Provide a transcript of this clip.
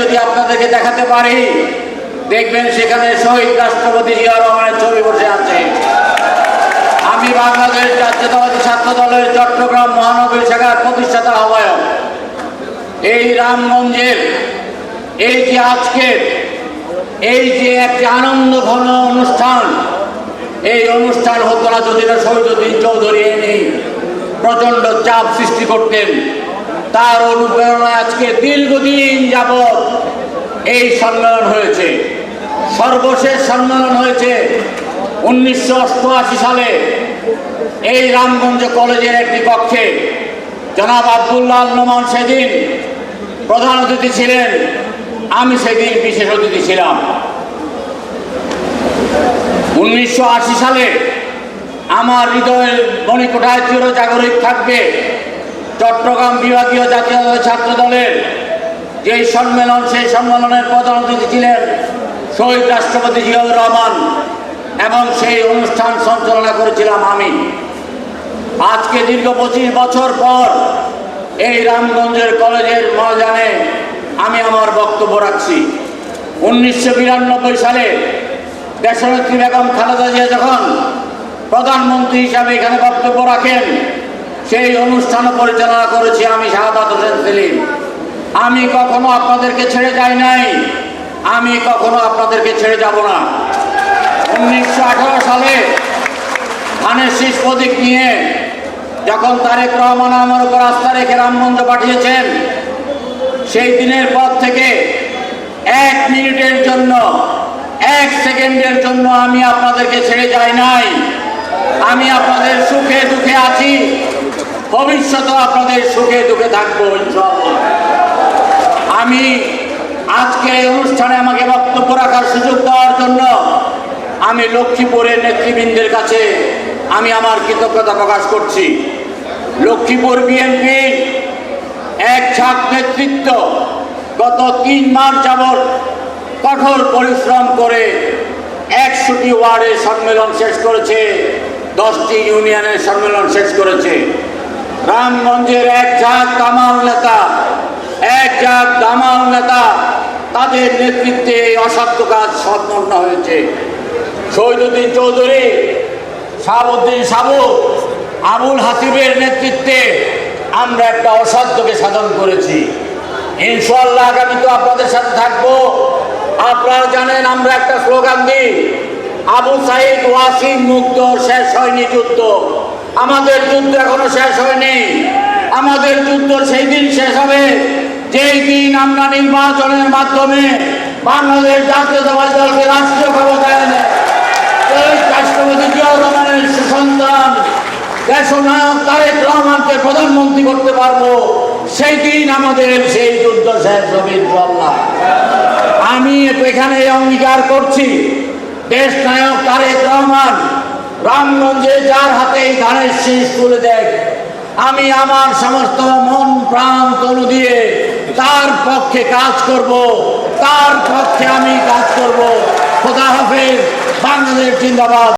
যদি আপনাদেরকে দেখাতে পারি, দেখবেন সেখানে শহীদ রাষ্ট্রপতি জিয়া রহমানের ছবি বসে আছে। আমি বাংলাদেশ জাতীয়তাবাদী ছাত্র দলের চট্টগ্রাম মহানগরী শাখার প্রতিষ্ঠাতা আহ্বায়ক। এই রাম রামগঞ্জের, এই যে আজকের, এই যে একটি আনন্দ ঘন অনুষ্ঠান, এই অনুষ্ঠান হতো না যদি না শহীদুদ্দিন চৌধুরী এনে প্রচণ্ড চাপ সৃষ্টি করতেন। তার অনুপ্রেরণা আজকে দীর্ঘদিন যাবৎ এই সম্মেলন হয়েছে। সর্বশেষ সম্মেলন হয়েছে উনিশশো অষ্টআশি সালে এই রামগঞ্জ কলেজের একটি কক্ষে। জনাব আবদুল্লাহ নোমান সেদিন প্রধান অতিথি ছিলেন, আমি সেদিন বিশেষ অতিথি ছিলাম। উনিশশো আশি সালে আমার হৃদয়ের মণিকোঠায় চির জাগরিক থাকবে। চট্টগ্রাম বিভাগীয় জাতীয় ছাত্র দলের যেই সম্মেলন, সেই সম্মেলনের প্রধান অতিথি ছিলেন শহীদ রাষ্ট্রপতি জিয়াউর রহমান, এবং সেই অনুষ্ঠান সঞ্চালনা করেছিলাম আমি। আজকে দীর্ঘ পঁচিশ বছর পর এই রামগঞ্জের কলেজের ময়দানে আমি আমার বক্তব্য রাখছি। উনিশশো বিরানব্বই সালে দেশনেত্রী বেগম খালেদা জিয়া যখন প্রধানমন্ত্রী হিসাবে এখানে বক্তব্য রাখেন সেই অনুষ্ঠান পরিচালনা করেছি আমি শাহাদাত হোসেন সেলিম। আমি কখনো আপনাদেরকে ছেড়ে যাই নাই। আমি কখনো আপনাদেরকে ছেড়ে যাব না। উনিশশো আঠারো সালে ধানের শীষ প্রতীক নিয়ে যখন তারেক রহমান আমার উপর আস্থা রেখে রামমঞ্চ পাঠিয়েছেন, সেই দিনের পর থেকে এক মিনিটের জন্য, এক সেকেন্ডের জন্য আমি আপনাদেরকে ছেড়ে যাই নাই। আমি আপনাদের সুখে দুঃখে আছি। ভবিষ্যতে আপনাদের সুখে দুঃখে থাকব আমি আজকে এই অনুষ্ঠানে আমাকে বক্তব্য রাখার সুযোগ দেওয়ার জন্য আমি লক্ষ্মীপুরের নেতৃবৃন্দের কাছে আমি আমার কৃতজ্ঞতা প্রকাশ করছি। লক্ষ্মীপুর বিএনপি এক ছাক নেতৃত্ব গত তিন মাস যাবৎ কঠোর পরিশ্রম করে একশোটি ওয়ার্ডের সম্মেলন শেষ করেছে, দশটি ইউনিয়নের সম্মেলন শেষ করেছে। রামগঞ্জের এক ঝাঁক কামাল নেতা, এক ঝাঁক দামাল নেতা, তাদের নেতৃত্বে এই অসাধ্য কাজ সম্পন্ন হয়েছে। শহীদুদ্দিন চৌধুরী, শাহাবুদ্দিন সাবু, আবুল হাসিবের নেতৃত্বে আমরা একটা অসাধ্যকে সাধন করেছি। ইনশাল্লাহ আগামী তো আপনাদের সাথে থাকব। আপনারা জানেন আমরা একটা স্লোগান দিই, আবু সাইদ ওয়াসিম মুক্ত শেষ হয়নি যুদ্ধ। আমাদের যুদ্ধ এখনও শেষ হয়নি। আমাদের যুদ্ধ সেই দিন শেষ হবে। যেই দিন আমরা নির্বাচনের মাধ্যমে বাংলাদেশ জাতীয়তাবাদী দলকে রাষ্ট্রীয় ক্ষমতায় রাষ্ট্রপতি জিয়াউর রহমানের সুসন্তান, দেশনায়ক তারেক রহমানকে প্রধানমন্ত্রী করতে পারব, সেই দিন আমাদের সেই যুদ্ধ শেষ হবে ইনশাল্লাহ আমি এখানে অঙ্গীকার করছি দেশ নায়ক তারেক রহমান, রামগঞ্জে যার হাতে এই শেষ করে দেখ আমি আমার সমস্ত মন, প্রাণ, তনু দিয়ে তার পক্ষে কাজ করব। তার পক্ষে আমি কাজ করব। খোদা হাফেজ, বাংলাদেশ জিন্দাবাদ।